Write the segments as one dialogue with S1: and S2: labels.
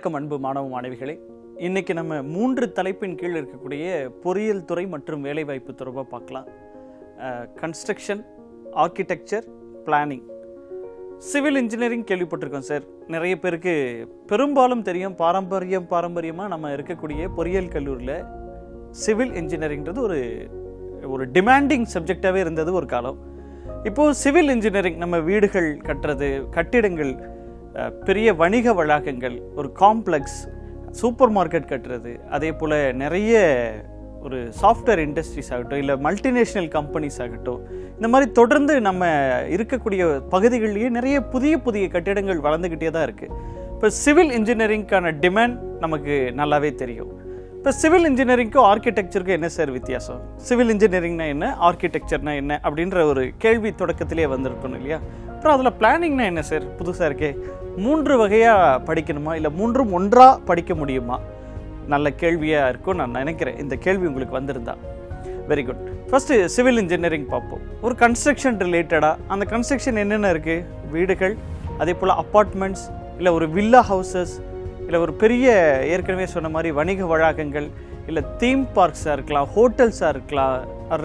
S1: வணக்கம் அன்பு மாணவ மாணவிகளே. இன்னைக்கு நம்ம மூன்று தலைப்பின் கீழ் இருக்கக்கூடிய பொறியியல் துறை மற்றும் வேலைவாய்ப்பு தொடர்பாக பார்க்கலாம். Construction architecture planning civil engineering கேள்விப்பட்டிருக்கோம் சார். நிறைய பேருக்கு பெரும்பாலும் தெரியும். பாரம்பரியம் பாரம்பரியமாக நம்ம இருக்கக்கூடிய பொறியியல் கல்லூரியில் சிவில் இன்ஜினியரிங்கிறது ஒரு ஒரு டிமாண்டிங் சப்ஜெக்டாகவே இருந்தது ஒரு காலம். இப்போது சிவில் இன்ஜினியரிங் நம்ம வீடுகள் கட்டுறது கட்டிடங்கள் பெரிய வணிக வளாகங்கள் ஒரு காம்ப்ளெக்ஸ் சூப்பர் மார்க்கெட் கட்டுறது அதே போல் நிறைய ஒரு சாஃப்ட்வேர் இண்டஸ்ட்ரீஸ் ஆகட்டும் இல்லை மல்டிநேஷ்னல் கம்பெனிஸ் ஆகட்டும் இந்த மாதிரி தொடர்ந்து நம்ம இருக்கக்கூடிய பகுதிகளிலேயே நிறைய புதிய புதிய கட்டிடங்கள் வளர்ந்துக்கிட்டே தான் இருக்குது இப்போ சிவில் இன்ஜினியரிங்க்கான டிமாண்ட் நமக்கு நல்லாவே தெரியும். இப்போ சிவில் இன்ஜினியரிங்க்கும் ஆர்கிடெக்சருக்கும் என்ன சார் வித்தியாசம்? சிவில் இன்ஜினியரிங்னா என்ன? ஆர்கிடெக்சர்னா என்ன? அப்படின்ற ஒரு கேள்வி தொடக்கத்திலே வந்திருக்கணும் இல்லையா? அப்புறம் அதில் பிளானிங்னா என்ன சார்? புதுசாக இருக்கே. மூன்று வகையாக படிக்கணுமா? இல்லை மூன்றும் ஒன்றாக படிக்க முடியுமா? நல்ல கேள்வியாக இருக்கும் நான் நினைக்கிறேன். இந்த கேள்வி உங்களுக்கு வந்திருந்தா. Very good first civil engineering பார்ப்போம். ஒரு கன்ஸ்ட்ரக்ஷன் ரிலேட்டடாக அந்த கன்ஸ்ட்ரக்ஷன் என்னென்ன இருக்குது வீடுகள் அதே போல் அப்பார்ட்மெண்ட்ஸ் இல்லை ஒரு வில்லா ஹவுசஸ் இல்லை ஒரு பெரிய ஏற்கனவே சொன்ன மாதிரி வணிக வளாகங்கள் இல்லை தீம் பார்க்ஸாக இருக்கலாம் ஹோட்டல்ஸாக இருக்கலாம்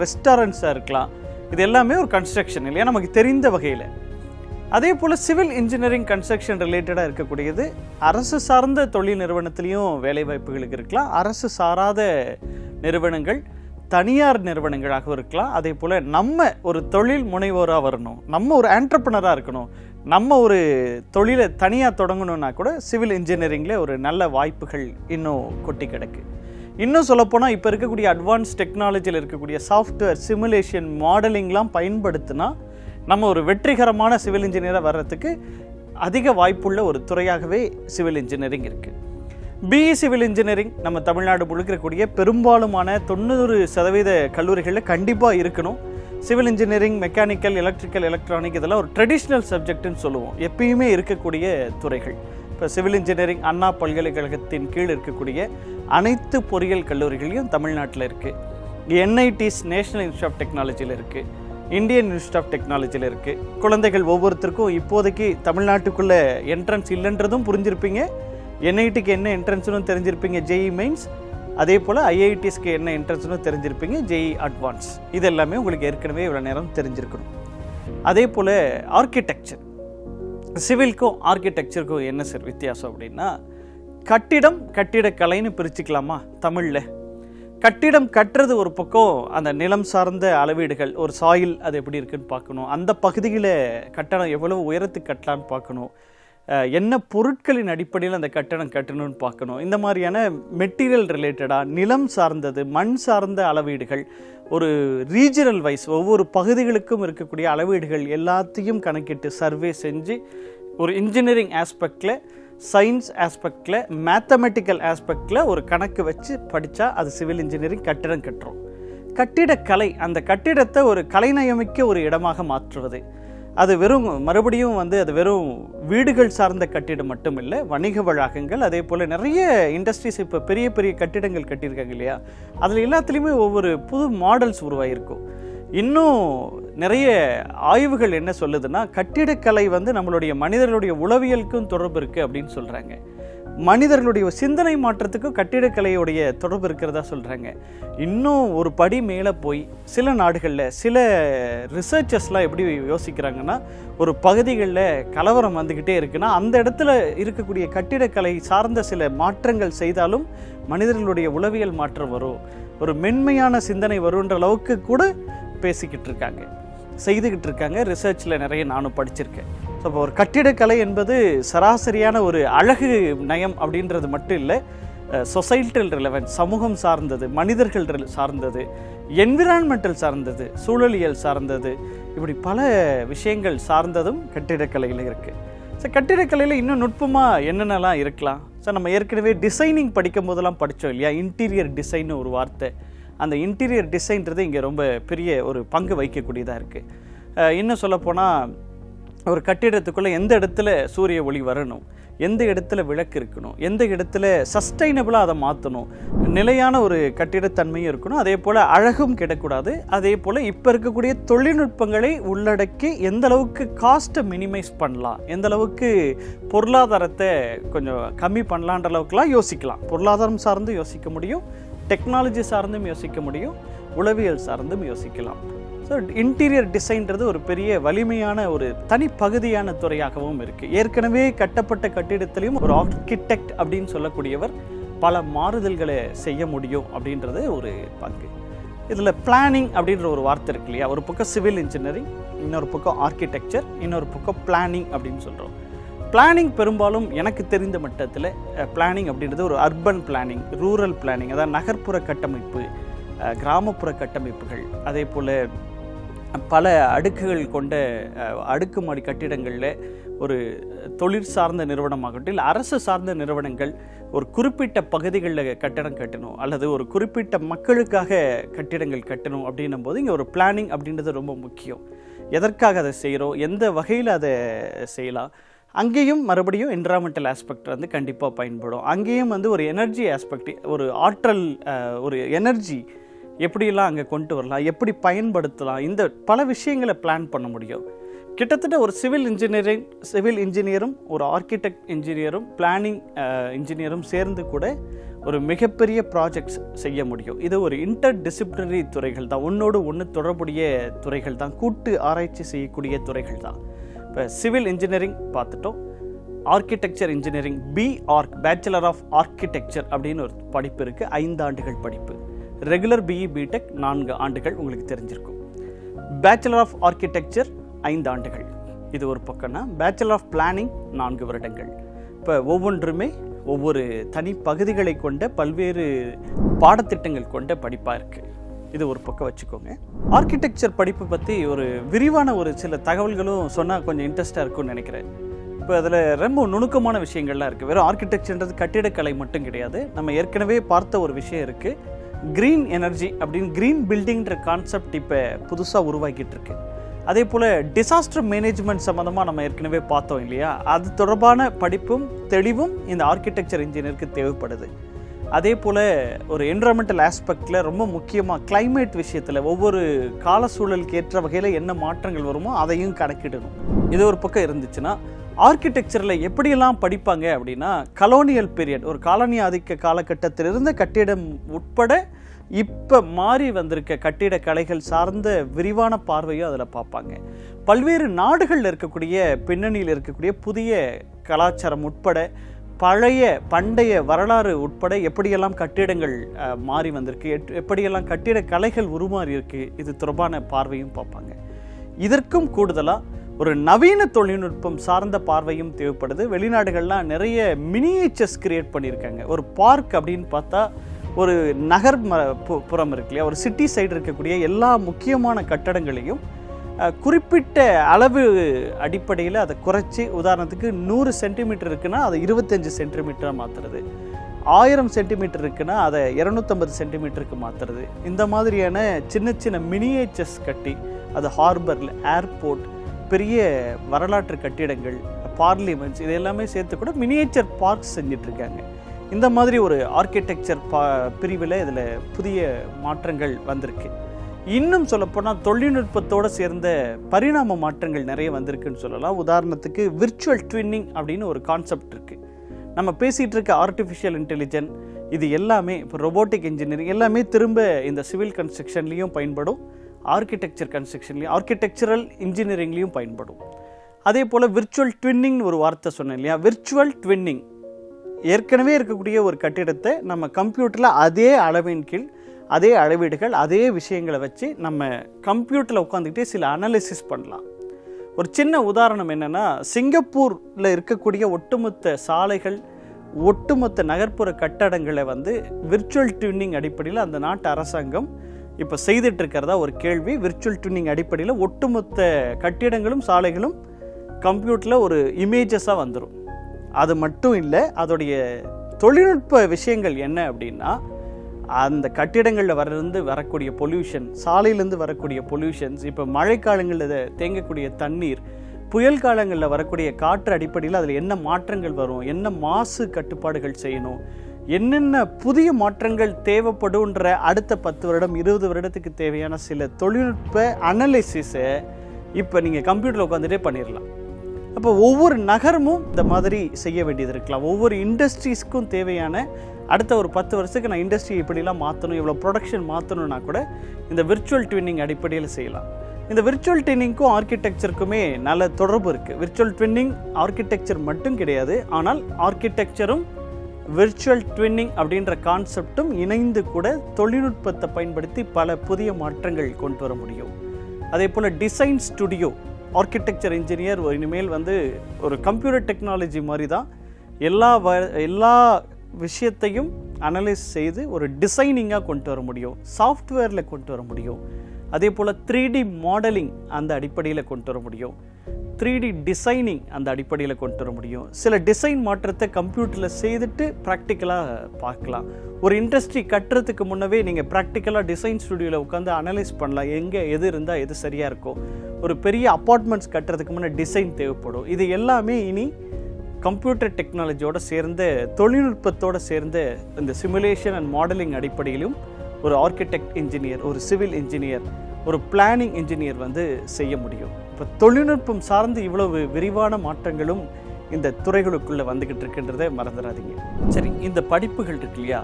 S1: ரெஸ்டாரண்ட்ஸாக இருக்கலாம் இது எல்லாமே ஒரு கன்ஸ்ட்ரக்ஷன் இல்லையா? நமக்கு தெரிந்த வகையில். அதே போல் சிவில் இன்ஜினியரிங் கன்ஸ்ட்ரக்ஷன் ரிலேட்டடாக இருக்கக்கூடியது அரசு சார்ந்த தொழில் நிறுவனத்துலேயும் வேலைவாய்ப்புகளுக்கு இருக்கலாம் அரசு சாராத நிறுவனங்கள் தனியார் நிறுவனங்களாகவும் இருக்கலாம். அதே போல் நம்ம ஒரு தொழில் முனைவோராக வரணும் நம்ம ஒரு ஆண்டர்பனராக இருக்கணும் நம்ம ஒரு தொழிலை தனியாக தொடங்கணுன்னா கூட சிவில் இன்ஜினியரிங்கில் ஒரு நல்ல வாய்ப்புகள் இன்னும் கொட்டி கிடக்கு. இன்னும் சொல்லப்போனால் இப்போ இருக்கக்கூடிய அட்வான்ஸ் டெக்னாலஜியில் இருக்கக்கூடிய சாஃப்ட்வேர் சிமுலேஷன் மாடலிங்லாம் பயன்படுத்தினா நம்ம ஒரு வெற்றிகரமான சிவில் இன்ஜினியராக வர்றதுக்கு அதிக வாய்ப்புள்ள ஒரு துறையாகவே சிவில் இன்ஜினியரிங் இருக்குது பிஇ சிவில் இன்ஜினியரிங் நம்ம தமிழ்நாடு முழுக்கக்கூடிய பெரும்பாலுமான தொண்ணூறு சதவீத கல்லூரிகளில் கண்டிப்பாக இருக்கணும். Civil engineering mechanical electrical electronic இதெல்லாம் ஒரு ட்ரெடிஷ்னல் சப்ஜெக்ட்னு சொல்லுவோம். எப்பயுமே இருக்கக்கூடிய துறைகள். இப்போ சிவில் இன்ஜினியரிங் அண்ணா பல்கலைக்கழகத்தின் கீழ் இருக்கக்கூடிய அனைத்து பொறியியல் கல்லூரிகளையும் தமிழ்நாட்டில் இருக்குது என்ஐடிஸ் நேஷனல் இன்ஸ்டியூட் ஆஃப் டெக்னாலஜியில் இருக்குது இந்தியன் இன்ஸ்டியூட் ஆஃப் டெக்னாலஜியில் இருக்குது குழந்தைகள் ஒவ்வொருத்தருக்கும் இப்போதைக்கு தமிழ்நாட்டுக்குள்ளே என்ட்ரன்ஸ் இல்லைன்றதும் புரிஞ்சிருப்பீங்க. என்ஐடிக்கு என்ன என்ட்ரன்ஸ்னு தெரிஞ்சிருப்பீங்க. ஜெஇ மெயின்ஸ் அதே போல் ஐஐடிஸ்க்கு என்ன என்ட்ரன்ஸ்னு தெரிஞ்சிருப்பீங்க ஜெய் அட்வான்ஸ் இது எல்லாமே உங்களுக்கு ஏற்கனவே இவ்வளோ நேரம் தெரிஞ்சிருக்கணும். அதே போல் ஆர்கிடெக்சர் சிவில்க்கும் ஆர்கிடெக்சருக்கும் என்ன சார் வித்தியாசம் அப்படின்னா கட்டிடம் கட்டிடக்கலைன்னு பிரிச்சுக்கலாமா தமிழில்? கட்டிடம் கட்டுறது ஒரு பக்கம் அந்த நிலம் சார்ந்த அளவீடுகள் ஒரு சாயில் அது எப்படி இருக்குன்னு பார்க்கணும். அந்த பகுதியில் கட்டணம் எவ்வளவு உயரத்துக்கு கட்டலான்னு பார்க்கணும். என்ன பொருட்களின் அடிப்படையில் அந்த கட்டணம் கட்டணும்னு பார்க்கணும். இந்த மாதிரியான மெட்டீரியல் ரிலேட்டடாக நிலம் சார்ந்தது மண் சார்ந்த அளவீடுகள் ஒரு ரீஜனல் வைஸ் ஒவ்வொரு பகுதிகளுக்கும் இருக்கக்கூடிய அளவீடுகள் எல்லாத்தையும் கணக்கிட்டு சர்வே செஞ்சு ஒரு இன்ஜினியரிங் ஆஸ்பெக்டில் சயின்ஸ் ஆஸ்பெக்டில் மேத்தமெட்டிக்கல் ஆஸ்பெக்டில் ஒரு கணக்கு வச்சு படித்தா அது சிவில் இன்ஜினியரிங் கட்டிடம் கட்டுறோம். கட்டிடக்கலை அந்த கட்டிடத்தை ஒரு கலைநயமிக்க ஒரு இடமாக மாற்றுவது. அது வெறும் மறுபடியும் வந்து அது வெறும் வீடுகள் சார்ந்த கட்டிடம் மட்டும் இல்லை வணிக வளாகங்கள் அதே போல் நிறைய இண்டஸ்ட்ரீஸ் இப்போ பெரிய பெரிய கட்டிடங்கள் கட்டியிருக்காங்க இல்லையா? அதில் எல்லாத்துலேயுமே ஒவ்வொரு புது மாடல்ஸ் உருவாகிருக்கும் இன்னும் நிறைய ஆய்வுகள் என்ன சொல்லுதுன்னா கட்டிடக்கலை வந்து நம்மளுடைய மனிதர்களுடைய உளவியலுக்கும் தொடர்பு இருக்குது அப்படின்னு சொல்கிறாங்க மனிதர்களுடைய சிந்தனை மாற்றத்துக்கும் கட்டிடக்கலையுடைய தொடர்பு இருக்கிறதா சொல்கிறாங்க இன்னும் ஒரு படி மேலே போய் சில நாடுகளில் சில ரிசர்ச்சர்ஸ்லாம் எப்படி யோசிக்கிறாங்கன்னா ஒரு பகுதிகளில் கலவரம் வந்துக்கிட்டே இருக்குன்னா அந்த இடத்துல இருக்கக்கூடிய கட்டிடக்கலை சார்ந்த சில மாற்றங்கள் செய்தாலும் மனிதர்களுடைய உளவியல் மாற்றம் வரும். ஒரு மென்மையான சிந்தனை வருன்ற அளவுக்கு கூட பேசிக்கிட்டு இருக்காங்க. செய்துக்கிட்டு இருக்காங்க. ரிசர்ச்சில் நிறைய நானும் படிச்சிருக்கேன். ஸோ இப்போ ஒரு கட்டிடக்கலை என்பது சராசரியான ஒரு அழகு நயம் அப்படின்றது மட்டும் இல்லை சொசைட்டல் ரிலவன்ஸ் சமூகம் சார்ந்தது மனிதர்கள் சார்ந்தது என்விரான்மெண்டல் சார்ந்தது சூழலியல் சார்ந்தது இப்படி பல விஷயங்கள் சார்ந்ததும் கட்டிடக்கலையில் இருக்குது ஸோ கட்டிடக்கலையில் இன்னும் நுட்பமாக என்னென்னலாம் இருக்கலாம்? சார் நம்ம ஏற்கனவே டிசைனிங் படிக்கும் போதெல்லாம் படித்தோம் இல்லையா இன்டீரியர் டிசைன்னு ஒரு வார்த்தை. அந்த இன்டீரியர் டிசைன்றது இங்கே ரொம்ப பெரிய ஒரு பங்கு வகிக்கக்கூடியதாக இருக்குது இன்னும் சொல்லப்போனால் ஒரு கட்டிடத்துக்குள்ளே எந்த இடத்துல சூரிய ஒளி வரணும் எந்த இடத்துல விளக்கு இருக்கணும் எந்த இடத்துல சஸ்டைனபிளாக அதை மாற்றணும் நிலையான ஒரு கட்டிடத்தன்மையும் இருக்கணும். அதே போல் அழகும் கிடக்கூடாது. அதே போல் இப்போ இருக்கக்கூடிய தொழில்நுட்பங்களை உள்ளடக்கி எந்த அளவுக்கு காஸ்ட்டை மினிமைஸ் பண்ணலாம் எந்த அளவுக்கு பொருளாதாரத்தை கொஞ்சம் கம்மி பண்ணலான்ற அளவுக்குலாம் யோசிக்கலாம். பொருளாதாரம் சார்ந்து யோசிக்க முடியும் டெக்னாலஜி சார்ந்தும் யோசிக்க முடியும் உளவியல் சார்ந்தும் யோசிக்கலாம். ஸோ இன்டீரியர் டிசைன்றது ஒரு பெரிய வலிமையான ஒரு தனி பகுதியான துறையாகவும் இருக்குது ஏற்கனவே கட்டப்பட்ட கட்டிடத்திலையும் ஒரு ஆர்கிடெக்ட் அப்படின்னு சொல்லக்கூடியவர் பல மாறுதல்களை செய்ய முடியும் அப்படின்றது ஒரு பங்கு. இதில் பிளானிங் அப்படின்ற ஒரு வார்த்தை இருக்கு இல்லையா? ஒரு பக்கம் சிவில் இன்ஜினியரிங் இன்னொரு பக்கம் ஆர்கிடெக்சர் இன்னொரு பக்கம் பிளானிங் அப்படின்னு சொல்கிறோம் பிளானிங் பெரும்பாலும் எனக்கு தெரிந்த மட்டத்தில் பிளானிங் அப்படின்றது ஒரு அர்பன் பிளானிங் ரூரல் பிளானிங் அதாவது நகர்ப்புற கட்டமைப்பு கிராமப்புற கட்டமைப்புகள் அதே போல் பல அடுக்குகள் கொண்ட அடுக்குமாடி கட்டிடங்களில் ஒரு தொழில் சார்ந்த நிறுவனமாகட்டும் இல்லை அரசு சார்ந்த நிறுவனங்கள் ஒரு குறிப்பிட்ட பகுதிகளில் கட்டடம் கட்டணும் அல்லது ஒரு குறிப்பிட்ட மக்களுக்காக கட்டிடங்கள் கட்டணும் அப்படின்னும் போது இங்கே ஒரு பிளானிங் அப்படின்றது ரொம்ப முக்கியம். எதற்காக அதை செய்கிறோம் எந்த வகையில் அதை செய்யலாம்? அங்கேயும் மறுபடியும் என்விரான்மெண்டல் ஆஸ்பெக்ட் வந்து கண்டிப்பாக பயன்படும். அங்கேயும் வந்து ஒரு எனர்ஜி ஆஸ்பெக்ட் ஒரு ஆற்றல் ஒரு எனர்ஜி எப்படியெல்லாம் அங்கே கொண்டு வரலாம் எப்படி பயன்படுத்தலாம் இந்த பல விஷயங்களை பிளான் பண்ண முடியும். கிட்டத்தட்ட ஒரு சிவில் இன்ஜினியரிங் சிவில் இன்ஜினியரும் ஒரு ஆர்கிடெக்ட் இன்ஜினியரும் பிளானிங் இன்ஜினியரும் சேர்ந்து கூட ஒரு மிகப்பெரிய ப்ராஜெக்ட்ஸ் செய்ய முடியும். இது ஒரு இன்டர் டிசிப்ளினரி துறைகள் தான். ஒன்றோடு ஒன்று தொடர்புடைய துறைகள் தான். கூட்டு ஆராய்ச்சி செய்யக்கூடிய துறைகள் தான். இப்போ சிவில் இன்ஜினியரிங் பார்த்துட்டோம். Architecture engineering B Arch bachelor of architecture அப்படின்னு ஒரு படிப்பு இருக்குது ஐந்தாண்டுகள் படிப்பு. ரெகுலர் பிஇ பிடெக் நான்கு ஆண்டுகள் உங்களுக்கு தெரிஞ்சிருக்கும். பேச்சுலர் ஆஃப் ஆர்கிடெக்சர் ஐந்து ஆண்டுகள். இது ஒரு பக்கம்னா பேச்சுலர் ஆஃப் பிளானிங் நான்கு வருடங்கள். இப்போ ஒவ்வொன்றுமே ஒவ்வொரு தனி பகுதிகளை கொண்ட பல்வேறு பாடத்திட்டங்கள் கொண்ட படிப்பாக இருக்குது இது ஒரு பக்கம் வச்சுக்கோங்க. ஆர்கிடெக்சர் படிப்பு பற்றி ஒரு விரிவான ஒரு சில தகவல்களும் சொன்னால் கொஞ்சம் இன்ட்ரெஸ்டாக இருக்கும்னு நினைக்கிறேன். இப்போ அதில் ரொம்ப நுணுக்கமான விஷயங்கள்லாம் இருக்குது வெறும் ஆர்கிடெக்சர்ன்றது கட்டிடக்கலை மட்டும் கிடையாது. நம்ம ஏற்கனவே பார்த்த ஒரு விஷயம் இருக்குது க்ரீன் எனர்ஜி அப்படின்னு க்ரீன் பில்டிங்கிற கான்செப்ட் இப்போ புதுசாக உருவாக்கிட்டு இருக்கு அதே போல் டிசாஸ்டர் மேனேஜ்மெண்ட் சம்மந்தமாக நம்ம ஏற்கனவே பார்த்தோம் இல்லையா? அது தொடர்பான படிப்பும் தெளிவும் இந்த ஆர்கிடெக்சர் இன்ஜினியருக்கு தேவைப்படுது. அதே போல் ஒரு என்வரான்மெண்டல் ஆஸ்பெக்டில் ரொம்ப முக்கியமாக கிளைமேட் விஷயத்தில் ஒவ்வொரு கால சூழலுக்கு ஏற்ற வகையில் என்ன மாற்றங்கள் வருமோ அதையும் கணக்கிடணும். இது ஒரு பக்கம் இருந்துச்சுன்னா ஆர்கிடெக்சரில் எப்படியெல்லாம் படிப்பாங்க அப்படின்னா கலோனியல் பீரியட் ஒரு காலனி ஆதிக்க காலகட்டத்தில் இருந்த கட்டிடம் உட்பட இப்போ மாறி வந்திருக்க கட்டிட கலைகள் சார்ந்த விரிவான பார்வையும் அதில் பார்ப்பாங்க. பல்வேறு நாடுகளில் இருக்கக்கூடிய பின்னணியில் இருக்கக்கூடிய புதிய கலாச்சாரம் உட்பட பழைய பண்டைய வரலாறு உட்பட எப்படியெல்லாம் கட்டிடங்கள் மாறி வந்திருக்கு எட்- எப்படியெல்லாம் கட்டிட கலைகள் உருமாறி இருக்கு இது தொடர்பான பார்வையும் பார்ப்பாங்க. இதற்கும் கூடுதலாக ஒரு நவீன தொழில்நுட்பம் சார்ந்த பார்வையும் தேவைப்படுது. வெளிநாடுகள்லாம் நிறைய மினியேச்சர்ஸ் கிரியேட் பண்ணியிருக்காங்க. ஒரு பார்க் அப்படின்னு பார்த்தா ஒரு நகர் ம- புறம் இருக்கு இல்லையா? ஒரு சிட்டி சைடு இருக்கக்கூடிய எல்லா முக்கியமான கட்டடங்களையும் குறிப்பிட்ட அளவு அடிப்படையில் அதை குறைச்சி உதாரணத்துக்கு நூறு சென்டிமீட்டர் இருக்குன்னா அதை இருபத்தஞ்சி சென்டிமீட்டராக மாற்றுறது ஆயிரம் சென்டிமீட்டர் இருக்குன்னா அதை இரநூத்தம்பது சென்டிமீட்டருக்கு மாற்றுறது இந்த மாதிரியான சின்ன சின்ன மினியேச்சர்ஸ் கட்டி அது ஹார்பரில் ஏர்போர்ட் பெரிய வரலாற்று கட்டிடங்கள் பார்லிமெண்ட்ஸ் இது எல்லாமே சேர்த்து கூட மினியேச்சர் பார்க்ஸ் செஞ்சிட்ருக்காங்க. இந்த மாதிரி ஒரு ஆர்கிடெக்சர் பா பிரிவில் இதில் புதிய மாற்றங்கள் வந்திருக்கு. இன்னும் சொல்லப்போனால் தொழில்நுட்பத்தோடு சேர்ந்த பரிணாம மாற்றங்கள் நிறைய வந்திருக்குன்னு சொல்லலாம். உதாரணத்துக்கு விர்ச்சுவல் ட்வின்னிங் அப்படின்னு ஒரு கான்செப்ட் இருக்குது நம்ம பேசிகிட்டு இருக்க ஆர்டிஃபிஷியல் இன்டெலிஜென்ட் இது எல்லாமே இப்போ ரொபோட்டிக் இன்ஜினியரிங் எல்லாமே திரும்ப இந்த சிவில் கன்ஸ்ட்ரக்ஷன்லேயும் பயன்படும். ஆர்கிடெக்சர் கன்ஸ்ட்ரக்ஷன்லேயும் ஆர்கிடெக்சரல் இன்ஜினியரிங்லேயும் பயன்படும். அதே போல் விர்ச்சுவல் ட்வின்னிங்னு ஒரு வார்த்தை சொன்னேன் இல்லையா? விர்ச்சுவல் ட்வின்னிங் ஏற்கனவே இருக்கக்கூடிய ஒரு கட்டிடத்தை நம்ம கம்ப்யூட்டரில் அதே அளவின் கீழ் அதே அளவீடுகள் அதே விஷயங்களை வச்சு நம்ம கம்ப்யூட்டரில் உட்காந்துக்கிட்டே சில அனாலிசிஸ் பண்ணலாம். ஒரு சின்ன உதாரணம் என்னென்னா சிங்கப்பூரில் இருக்கக்கூடிய ஒட்டுமொத்த சாலைகள் ஒட்டுமொத்த நகர்ப்புற கட்டடங்களை வந்து விர்ச்சுவல் ட்யூனிங் அடிப்படையில் அந்த நாட்டு அரசாங்கம் இப்போ செய்துட்டு இருக்கிறதா ஒரு கேள்வி. விர்ச்சுவல் ட்யூனிங் அடிப்படையில் ஒட்டுமொத்த கட்டிடங்களும் சாலைகளும் கம்ப்யூட்டரில் ஒரு இமேஜஸாக வந்துடும் அது மட்டும் இல்லை அதோடைய தொழில்நுட்ப விஷயங்கள் என்ன அப்படின்னா அந்த கட்டிடங்களில் வரலேருந்து வரக்கூடிய பொல்யூஷன் சாலையிலேருந்து வரக்கூடிய பொல்யூஷன்ஸ் இப்போ மழைக்காலங்களில் தேங்கக்கூடிய தண்ணீர் புயல் காலங்களில் வரக்கூடிய காற்று அடிப்படையில் அதில் என்ன மாற்றங்கள் வரும் என்ன மாசு கட்டுப்பாடுகள் செய்யணும் என்னென்ன புதிய மாற்றங்கள் தேவைப்படுன்ற அடுத்த பத்து வருடம் இருபது வருடத்துக்கு தேவையான சில தொழில்நுட்ப அனலிசிஸை இப்போ நீங்கள் கம்ப்யூட்டரில் உட்காந்துட்டே பண்ணிடலாம் அப்போ ஒவ்வொரு நகரமும் இந்த மாதிரி செய்ய வேண்டியது இருக்கலாம். ஒவ்வொரு இண்டஸ்ட்ரீஸ்க்கும் தேவையான அடுத்த ஒரு பத்து வருஷத்துக்கு நான் இண்டஸ்ட்ரி இப்படிலாம் மாற்றணும் இவ்வளோ ப்ரொடக்ஷன் மாற்றணும்னா கூட இந்த விர்ச்சுவல் ட்வின்னிங் அடிப்படையில் செய்யலாம். இந்த விர்ச்சுவல் ட்வின்னிங்க்கும் ஆர்கிடெக்சருக்குமே நல்ல தொடர்பு இருக்குது விர்ச்சுவல் ட்வின்னிங் ஆர்கிடெக்சர் மட்டும் கிடையாது. ஆனால் ஆர்கிடெக்சரும் விர்ச்சுவல் ட்வின்னிங் அப்படின்ற கான்செப்டும் இணைந்து கூட தொழில்நுட்பத்தை பயன்படுத்தி பல புதிய மாற்றங்கள் கொண்டு வர முடியும். அதே போல் டிசைன் ஸ்டுடியோ ஆர்கிடெக்சர் இன்ஜினியர் இனிமேல் வந்து ஒரு கம்ப்யூட்டர் டெக்னாலஜி மாதிரி தான் எல்லா வ எல்லா விஷயத்தையும் அனலைஸ் செய்து ஒரு டிசைனிங்காக கொண்டு வர முடியும். சாஃப்ட்வேரில் கொண்டு வர முடியும். அதே போல் த்ரீ டி மாடலிங் அந்த அடிப்படையில் கொண்டு வர முடியும். த்ரீ டி டிசைனிங் அந்த அடிப்படையில் கொண்டு வர முடியும். சில டிசைன் மாற்றத்தை கம்ப்யூட்டரில் செய்துட்டு ப்ராக்டிக்கலாக பார்க்கலாம். ஒரு இண்டஸ்ட்ரி கட்டுறதுக்கு முன்னவே நீங்கள் ப்ராக்டிக்கலாக டிசைன் ஸ்டுடியோவில் உட்காந்து அனலைஸ் பண்ணலாம். எங்கே எது இருந்தால் எது சரியாக இருக்கும். ஒரு பெரிய அப்பார்ட்மெண்ட்ஸ் கட்டுறதுக்கு முன்னே டிசைன் தேவைப்படும். இது எல்லாமே இனி கம்ப்யூட்டர் டெக்னாலஜியோடு சேர்ந்து தொழில்நுட்பத்தோட சேர்ந்து இந்த சிமுலேஷன் அண்ட் மாடலிங் அடிப்படையிலும் ஒரு ஆர்கிடெக்ட் இன்ஜினியர் ஒரு சிவில் இன்ஜினியர் ஒரு பிளானிங் இன்ஜினியர் வந்து செய்ய முடியும். இப்போ தொழில்நுட்பம் சார்ந்து இவ்வளவு விரிவான மாற்றங்களும் இந்த துறைகளுக்குள்ளே வந்துக்கிட்டு இருக்கின்றதை மறந்துடாதீங்க. சரி இந்த படிப்புகள் இருக்கு இல்லையா?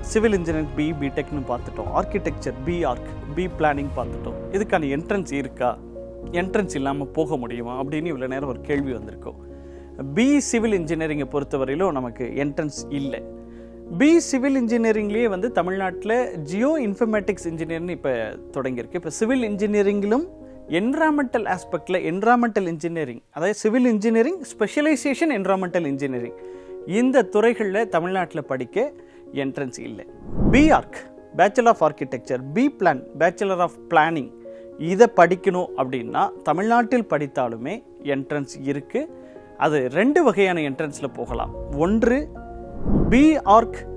S1: சிவில் இன்ஜினியரிங் பி பிடெக்னு பார்த்துட்டோம். Architecture B Arch B planning பார்த்துட்டோம். இதுக்கான என்ட்ரன்ஸ் இருக்கா? என்ட்ரன்ஸ் இல்லாமல் போக முடியுமா? அப்படின்னு இவ்வளோ நேரம் ஒரு கேள்வி வந்திருக்கோம். பி சிவில் இன்ஜினியரிங்கை பொறுத்தவரையிலும் நமக்கு என்ட்ரன்ஸ் இல்லை. பி சிவில் இன்ஜினியரிங்லேயே வந்து தமிழ்நாட்டில் ஜியோ இன்ஃபர்மேட்டிக்ஸ் இன்ஜினியர்னு இப்போ தொடங்கியிருக்கு. இப்போ சிவில் இன்ஜினியரிங்கிலும் என்விரான்மெண்டல் ஆஸ்பெக்டில் என்விரான்மெண்டல் இன்ஜினியரிங் அதாவது civil engineering specialisation environmental engineering இந்த துறைகளில் தமிழ்நாட்டில் படிக்க என்ட்ரன்ஸ் இல்லை. B Arch bachelor of architecture B plan bachelor of planning இதை படிக்கணும் அப்படின்னா தமிழ்நாட்டில் படித்தாலுமே என்ட்ரன்ஸ் இருக்குது அது ரெண்டு வகையான என்ட்ரன்ஸில் போகலாம். ஒன்று பிஆர்க்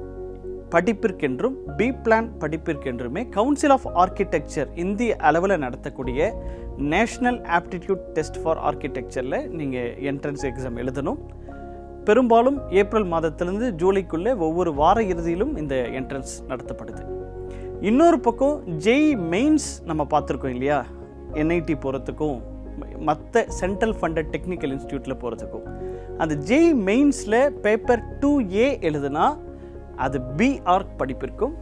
S1: படிப்பிற்கென்றும் பி பிளான் படிப்பிற்கென்றுமே கவுன்சில் ஆஃப் ஆர்கிடெக்சர் இந்திய அளவில் நடத்தக்கூடிய நேஷ்னல் ஆப்டிடியூட் டெஸ்ட் ஃபார் ஆர்கிடெக்சரில் நீங்கள் என்ட்ரன்ஸ் எக்ஸாம் எழுதணும். பெரும்பாலும் ஏப்ரல் மாதத்திலிருந்து ஜூலைக்குள்ளே ஒவ்வொரு வார இறுதியிலும் இந்த என்ட்ரன்ஸ் நடத்தப்படுது. இன்னொரு பக்கம் ஜெய் மெயின்ஸ் நம்ம பார்த்துருக்கோம் இல்லையா? என்ஐடி போகிறதுக்கும் மற்ற சென்ட்ரல் ஃபண்டட் டெக்னிக்கல் இன்ஸ்டியூட்டில் போகிறதுக்கும் அந்த ஜெய் மெயின்ஸில் பேப்பர் டூ ஏ எழுதுனா அது பி ஆர்க் படிப்பிற்கும்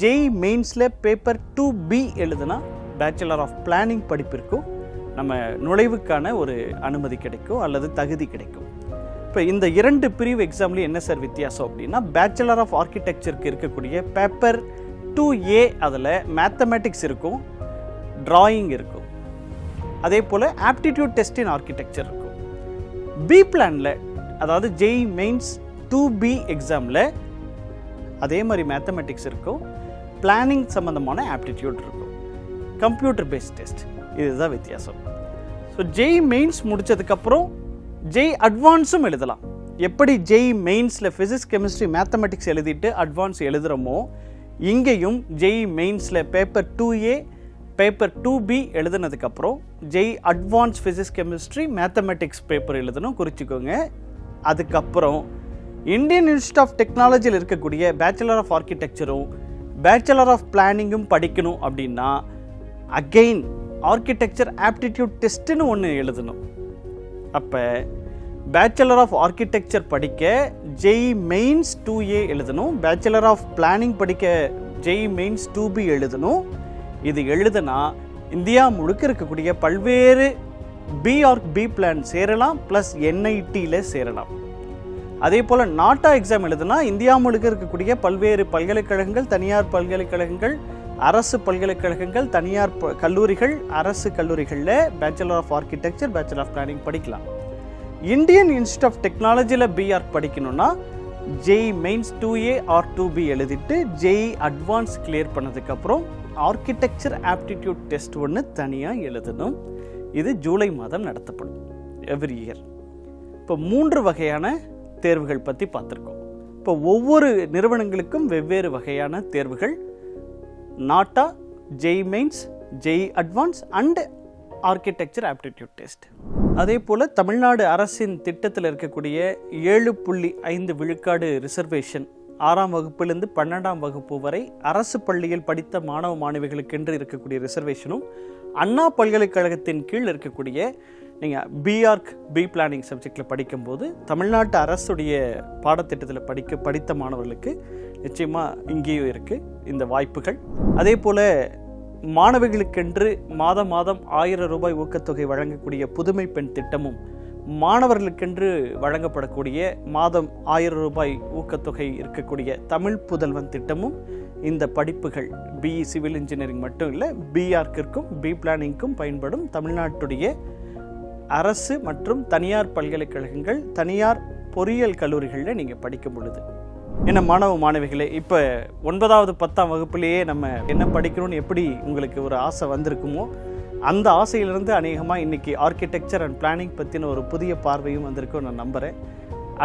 S1: ஜெய் மெயின்ஸில் பேப்பர் டூ பி எழுதுனா பேச்சுலர் ஆஃப் பிளானிங் படிப்பிற்கும் நம்ம நுழைவுக்கான ஒரு அனுமதி கிடைக்கும் அல்லது தகுதி கிடைக்கும். இப்போ இந்த இரண்டு பிரிவு எக்ஸாம்லேயும் என்ன சார் வித்தியாசம் அப்படின்னா பேச்சுலர் ஆஃப் ஆர்கிடெக்சருக்கு இருக்கக்கூடிய பேப்பர் டூ ஏ அதில் மேத்தமேட்டிக்ஸ் இருக்கும் ட்ராயிங் இருக்கும். அதே போல் ஆப்டிடியூட் டெஸ்ட் இன் ஆர்கிடெக்சர் இருக்கும். பி பிளானில் அதாவது ஜெய் மெயின்ஸ் டூ பி எக்ஸாமில் அதே மாதிரி மேத்தமெட்டிக்ஸ் இருக்கும். பிளானிங் சம்மந்தமான ஆப்டிடியூட் இருக்கும். கம்ப்யூட்டர் பேஸ்ட் டெஸ்ட் இதுதான் வித்தியாசம். ஸோ ஜெய் மெயின்ஸ் முடித்ததுக்கப்புறம் ஜெய் அட்வான்ஸும் எழுதலாம். எப்படி ஜெய் மெயின்ஸில் ஃபிசிக்ஸ் கெமிஸ்ட்ரி மேத்தமெட்டிக்ஸ் எழுதிட்டு அட்வான்ஸ் எழுதுகிறோமோ இங்கேயும் JEE மெயின்ஸில் paper two A paper two B எழுதுனதுக்கப்புறம் JEE advance physics chemistry mathematics paper எழுதணும் குறிச்சிக்கோங்க. அதுக்கப்புறம் இந்தியன் இன்ஸ்டியூட் ஆஃப் டெக்னாலஜியில் இருக்கக்கூடிய பேச்சுலர் ஆஃப் ஆர்கிடெக்சரும் பேச்சுலர் ஆஃப் பிளானிங்கும் படிக்கணும் அப்படின்னா அகெயின் ஆர்கிடெக்சர் ஆப்டிடியூட் டெஸ்ட்டுன்னு ஒன்று எழுதணும். அப்போ பேச்சுலர் ஆஃப் ஆர்கிடெக்சர் படிக்க ஜெய் மெயின்ஸ் டூ ஏ எழுதணும் பேச்சுலர் ஆஃப் பிளானிங் படிக்க ஜெய் மெயின்ஸ் டூ பி எழுதணும். இது எழுதுனா இந்தியா முழுக்க இருக்கக்கூடிய பல்வேறு பி ஆர்க் பி பிளான் சேரலாம் ப்ளஸ் என்ஐடியில் சேரலாம். அதே போல் நாட்டா எக்ஸாம் எழுதுனா இந்தியா முழுக்க இருக்கக்கூடிய பல்வேறு பல்கலைக்கழகங்கள் தனியார் பல்கலைக்கழகங்கள் அரசு பல்கலைக்கழகங்கள் தனியார் கல்லூரிகள் அரசு கல்லூரிகளில் bachelor of architecture bachelor of planning படிக்கலாம். இந்தியன் இன்ஸ்டியூட் ஆஃப் டெக்னாலஜியில் பிஆர் படிக்கணும்னா JEE mains two A or two B எழுதிட்டு ஜெய் அட்வான்ஸ் கிளியர் பண்ணதுக்கப்புறம் ஆர்கிடெக்சர் ஆப்டிடியூட் டெஸ்ட் ஒன்று தனியாக எழுதணும். இது ஜூலை மாதம் நடத்தப்படும். எவ்ரி இயர் இப்போ மூன்று வகையான தேர்வுகள் பற்றி பார்த்துருக்கோம். இப்போ ஒவ்வொரு நிறுவனங்களுக்கும் வெவ்வேறு வகையான தேர்வுகள். NATA JEE mains JEE advance and architecture aptitude test அதே போல் தமிழ்நாடு அரசின் திட்டத்தில் இருக்கக்கூடிய ஏழு புள்ளி ஐந்து விழுக்காடு ரிசர்வேஷன் ஆறாம் வகுப்பிலிருந்து பன்னெண்டாம் வகுப்பு வரை அரசு பள்ளியில் படித்த மாணவ மாணவிகளுக்கென்று இருக்கக்கூடிய ரிசர்வேஷனும் அண்ணா பல்கலைக்கழகத்தின் கீழ் இருக்கக்கூடிய நீங்கள் பிஆர்க் பி பிளானிங் சப்ஜெக்டில் படிக்கும்போது தமிழ்நாட்டு அரசுடைய பாடத்திட்டத்தில் படிக்க படித்த மாணவர்களுக்கு நிச்சயமாக இங்கேயும் இருக்குது இந்த வாய்ப்புகள். அதே போல் மாணவிகளுக்கென்று மாதம் மாதம் ஆயிரம் ரூபாய் ஊக்கத்தொகை வழங்கக்கூடிய புதுமை பெண் திட்டமும் மாணவர்களுக்கென்று வழங்கப்படக்கூடிய மாதம் ஆயிரம் ரூபாய் ஊக்கத்தொகை இருக்கக்கூடிய தமிழ் புதல்வன் திட்டமும் இந்த படிப்புகள் பிஇ சிவில் இன்ஜினியரிங் மட்டும் இல்லை பிஆர்க்கிற்கும் பி பிளானிங்க்கும் பயன்படும் தமிழ்நாட்டுடைய அரசு மற்றும் தனியார் பல்கலைக்கழகங்கள் தனியார் பொறியியல் கல்லூரிகளில் நீங்கள் படிக்கும் பொழுது. என்ன மாணவ மாணவிகளே இப்போ ஒன்பதாவது பத்தாம் வகுப்புலேயே நம்ம என்ன படிக்கணும்னு எப்படி உங்களுக்கு ஒரு ஆசை வந்திருக்குமோ அந்த ஆசையிலிருந்து அநேகமாக இன்றைக்கி ஆர்கிடெக்சர் அண்ட் பிளானிங் பற்றின ஒரு புதிய பார்வையும் வந்திருக்கும் நான் நம்புகிறேன்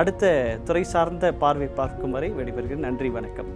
S1: அடுத்த துறை சார்ந்த பார்வை பார்க்கும் வரை விடைபெறுகிறேன். நன்றி வணக்கம்.